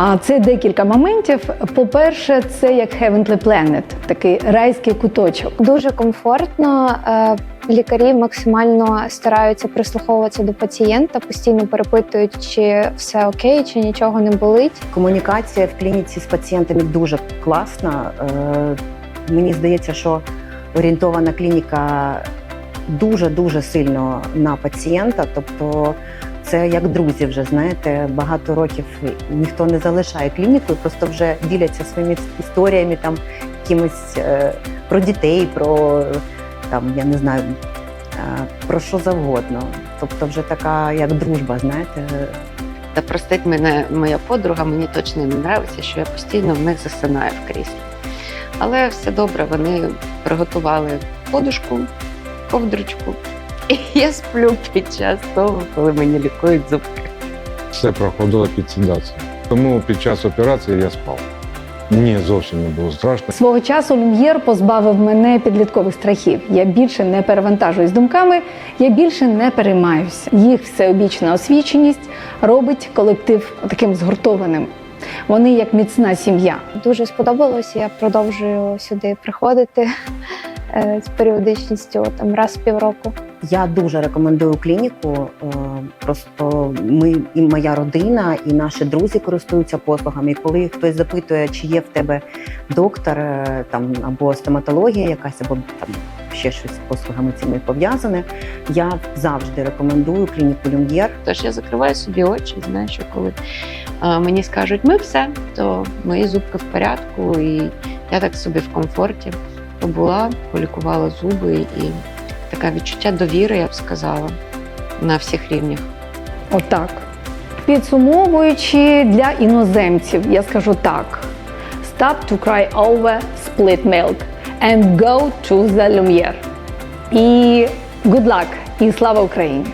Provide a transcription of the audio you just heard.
А це декілька моментів. По-перше, це як Heavenly Planet, такий райський куточок. Дуже комфортно. е, Лікарі максимально стараються прислуховуватися до пацієнта, постійно перепитують, чи все окей, чи нічого не болить. Комунікація в клініці з пацієнтами дуже класна. Е, Мені здається, що орієнтована клініка дуже дуже сильно на пацієнта. Тобто, це як друзі, вже знаєте, багато років ніхто не залишає клініку, просто вже діляться своїми історіями, там якимось е, про дітей, про там я не знаю. е, Про що завгодно, тобто вже така як дружба, знаєте, Та простить мене моя подруга, мені точно не подобається, що я постійно в них засинаю в кріслі. Але все добре, вони приготували подушку, ковдрочку, і я сплю під час того, коли мені лікують зубки. Все проходило під седацією. Тому під час операції я спав. Мені зовсім не було страшно. Свого часу Люм'єр позбавив мене підліткових страхів. Я більше не перевантажуюсь думками, я більше не переймаюся. Їх всеобічна освіченість робить колектив таким згуртованим. Вони як міцна сім'я. Дуже сподобалось. Я продовжую сюди приходити з періодичністю там раз в півроку. Я дуже рекомендую клініку. Е, Просто ми і моя родина, і наші друзі користуються послугами. І коли хтось запитує, чи є в тебе доктор е, там або стоматологія, якась або там ще щось з послугами цими пов'язане, я завжди рекомендую клініку Люм'єр. Тож я закриваю собі очі, знаю, що коли мені скажуть, ми все, то мої зубки в порядку, і я так собі в комфорті побула, полікувала зуби і таке відчуття довіри, я б сказала, на всіх рівнях. Отак. Підсумовуючи для іноземців, я скажу так: Stop to cry over split milk and go to the Lumiere. І good luck! І слава Україні!